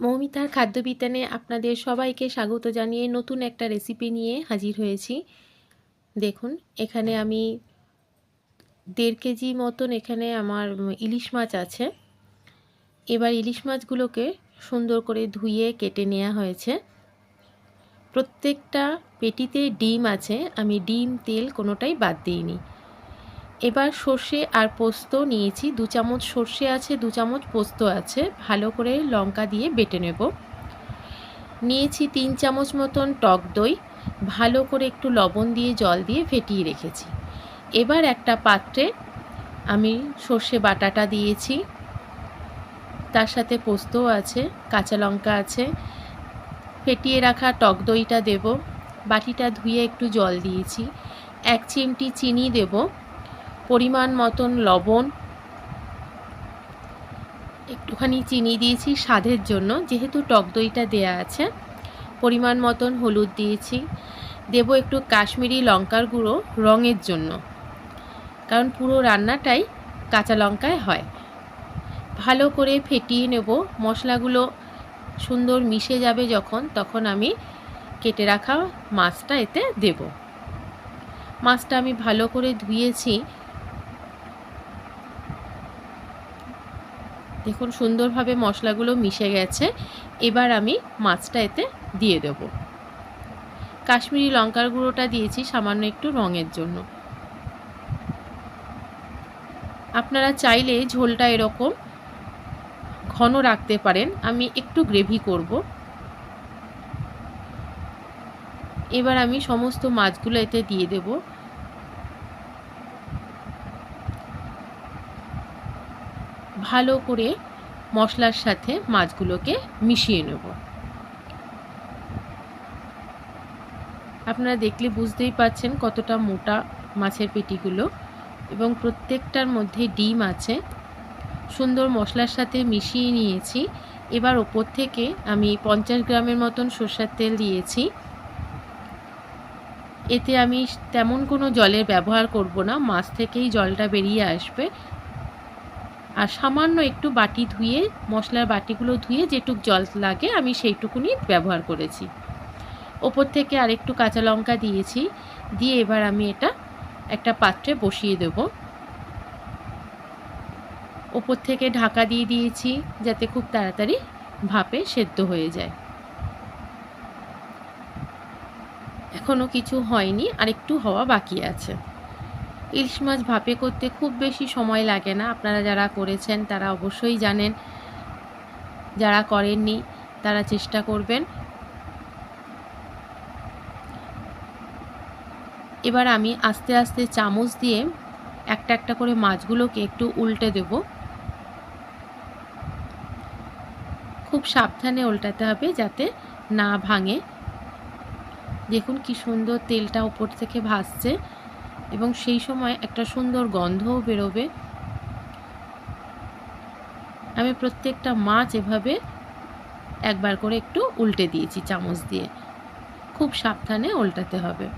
মৌমিতার খাদ্যবিতানে আপনাদের সবাইকে স্বাগত জানিয়ে নতুন একটা রেসিপি নিয়ে হাজির হয়েছি। দেখুন, এখানে আমি দেড় কেজি মতন এখানে আমার ইলিশ মাছ আছে। এবার ইলিশ মাছগুলোকে সুন্দর করে ধুয়ে কেটে নেওয়া হয়েছে। প্রত্যেকটা পেটিতে ডিম আছে, আমি ডিম, তেল কোনোটাই বাদ দিইনি। এবার সর্ষে আর পোস্ত নিয়েছি। দু চামচ সর্ষে আছে, দু চামচ পোস্ত আছে। ভালো করে লঙ্কা দিয়ে বেটে নেব। নিয়েছি তিন চামচ মতন টক দই। ভালো করে একটু লবণ দিয়ে জল দিয়ে ফেটিয়ে রেখেছি। এবার একটা পাত্রে আমি সর্ষে বাটাটা দিয়েছি। তার সাথে পোস্তও আছে, কাঁচা লঙ্কা আছে। ফেটিয়ে রাখা টক দইটা দেব। বাটিটা ধুয়ে একটু জল দিয়েছি। এক চিমটি চিনি দেবো। পরিমাণ মতন লবণ, একটুখানি চিনি দিয়েছি স্বাদের জন্য, যেহেতু টক দইটা দেয়া আছে। পরিমাণ মতন হলুদ দিয়েছি। দেব একটু কাশ্মীরি লঙ্কার গুঁড়ো রঙের জন্য, কারণ পুরো রান্নাটাই কাঁচা লঙ্কায় হয়। ভালো করে ফেটিয়ে নেব। মশলাগুলো সুন্দর মিশে যাবে যখন, তখন আমি কেটে রাখা মাছটা এতে দেব। মাছটা আমি ভালো করে ধুয়েছি। দেখুন, সুন্দরভাবে মশলাগুলো মিশে গেছে। এবার আমি মাছটা এতে দিয়ে দেব। কাশ্মীরি লঙ্কার গুঁড়োটা দিয়েছি সামান্য একটু রঙের জন্য। আপনারা চাইলে ঝোলটা এরকম ঘন রাখতে পারেন। আমি একটু গ্রেভি করব। এবার আমি সমস্ত মাছগুলো এতে দিয়ে দেবো। ভালো করে মশলার সাথে মাছগুলোকে মিশিয়ে নেব। আপনারা দেখলে বুঝতেই পাচ্ছেন কতটা মোটা মাছের পেটিগুলো এবং প্রত্যেকটার মধ্যে ডিম আছে। সুন্দর মশলার সাথে মিশিয়ে নিয়েছি। এবার ওপর থেকে আমি পঞ্চাশ গ্রামের মতন সর্ষের তেল দিয়েছি। এতে আমি তেমন কোনো জলের ব্যবহার করব না। মাছ থেকেই জলটা বেরিয়ে আসবে। আর সামান্য একটু বাটি ধুয়ে, মশলার বাটিগুলো ধুয়ে যেটুক জল লাগে আমি সেইটুকুনি ব্যবহার করেছি। ওপর থেকে আরেকটু কাঁচা লঙ্কা দিয়েছি, দিয়ে এবার আমি এটা একটা পাত্রে বসিয়ে দেব। ওপর থেকে ঢাকা দিয়ে দিয়েছি যাতে খুব তাড়াতাড়ি ভাপে সেদ্ধ হয়ে যায়। এখনও কিছু হয়নি আর একটু হওয়া বাকি আছে। ইলিশ মাছ ভাপে করতে খুব বেশি সময় লাগে না। আপনারা যারা করেছেন, তারা অবশ্যই জানেন। যারা করেননি, তারা চেষ্টা করবেন। এবার আমি আস্তে আস্তে চামচ দিয়ে একটা একটা করে মাছগুলোকে একটু উল্টে দেব। খুব সাবধানে উল্টাতে হবে যাতে না ভাঙে। দেখুন কি সুন্দর তেলটা উপর থেকে ভাসছে। এবং সেই সময় একটা সুন্দর গন্ধও বেরোবে। আমি প্রত্যেকটা মাছ এভাবে একবার করে একটু উল্টে দিয়েছি চামচ দিয়ে। খুব সাবধানে উল্টাতে হবে।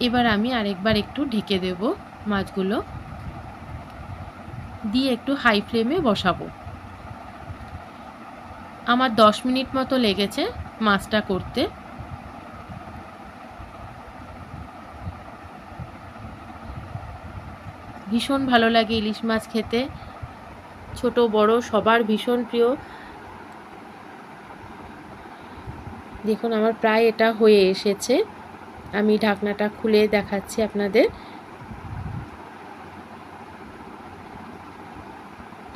এবার আমি আরেকবার একটু ঢেকে দেব মাছগুলো। দিয়ে একটু হাই ফ্লেমে বসাবো। আমার দশ মিনিট মতো লেগেছে মাছটা করতে। ভীষণ ভালো লাগে ইলিশ মাছ খেতে। ছোট, বড়, সবার ভীষণ প্রিয়। দেখুন, আমার প্রায় এটা হয়ে এসেছে। আমি ঢাকনাটা খুলে দেখাচ্ছি আপনাদের।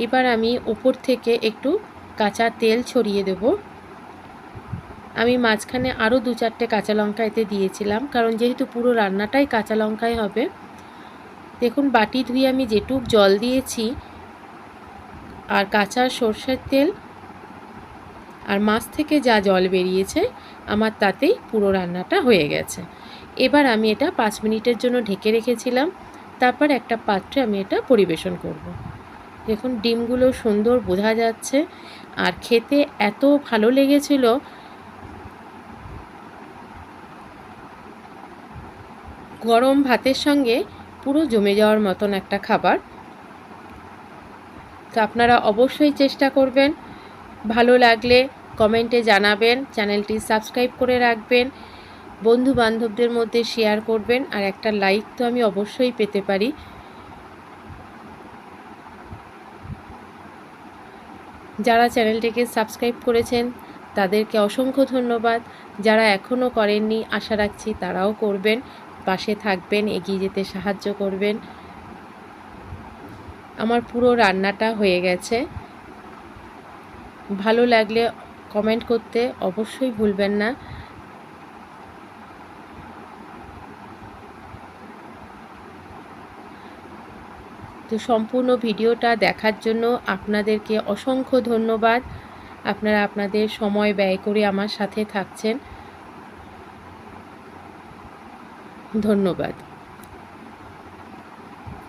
এবার আমি ওপর থেকে একটু কাঁচা তেল ছড়িয়ে দেব। আমি মাঝখানে আরও দু চারটে কাঁচা লঙ্কা এতে দিয়েছিলাম, কারণ যেহেতু পুরো রান্নাটাই কাঁচা লঙ্কায় হবে। দেখুন, বাটি ধুয়ে আমি যেটুক জল দিয়েছি, আর কাঁচা সর্ষের তেল, আর মাছ থেকে যা জল বেরিয়েছে, আমার তাতেই পুরো রান্নাটা হয়ে গেছে। এবার আমি এটা পাঁচ মিনিটের জন্য ঢেকে রেখেছিলাম, তারপর একটা পাত্রে আমি এটা পরিবেশন করব। দেখুন, ডিমগুলো সুন্দর বোঝা যাচ্ছে। আর খেতে এত ভালো লেগেছিল। গরম ভাতের সঙ্গে পুরো জমে যাওয়ার মতন একটা খাবার। তো আপনারা অবশ্যই চেষ্টা করবেন। ভালো লাগলে কমেন্টে জানাবেন, চ্যানেলটি সাবস্ক্রাইব করে রাখবেন বন্ধু বান্ধবদের মধ্যে শেয়ার করবেন, আর একটা লাইক তো আমি অবশ্যই পেতে পারি। যারা চ্যানেলটিকে সাবস্ক্রাইব করেছেন, তাদেরকে অসংখ্য ধন্যবাদ। যারা এখনও করেননি, আশা রাখছি তারাও করবেন, পাশে থাকবেন, এগিয়ে যেতে সাহায্য করবেন। আমার পুরো রান্নাটা হয়ে গেছে। ভালো লাগলে কমেন্ট করতে অবশ্যই ভুলবেন না। তো সম্পূর্ণ ভিডিওটা দেখার জন্য আপনাদেরকে অসংখ্য ধন্যবাদ। আপনারা আপনাদের সময় ব্যয় করে আমার সাথে থাকছেন। ধন্যবাদ।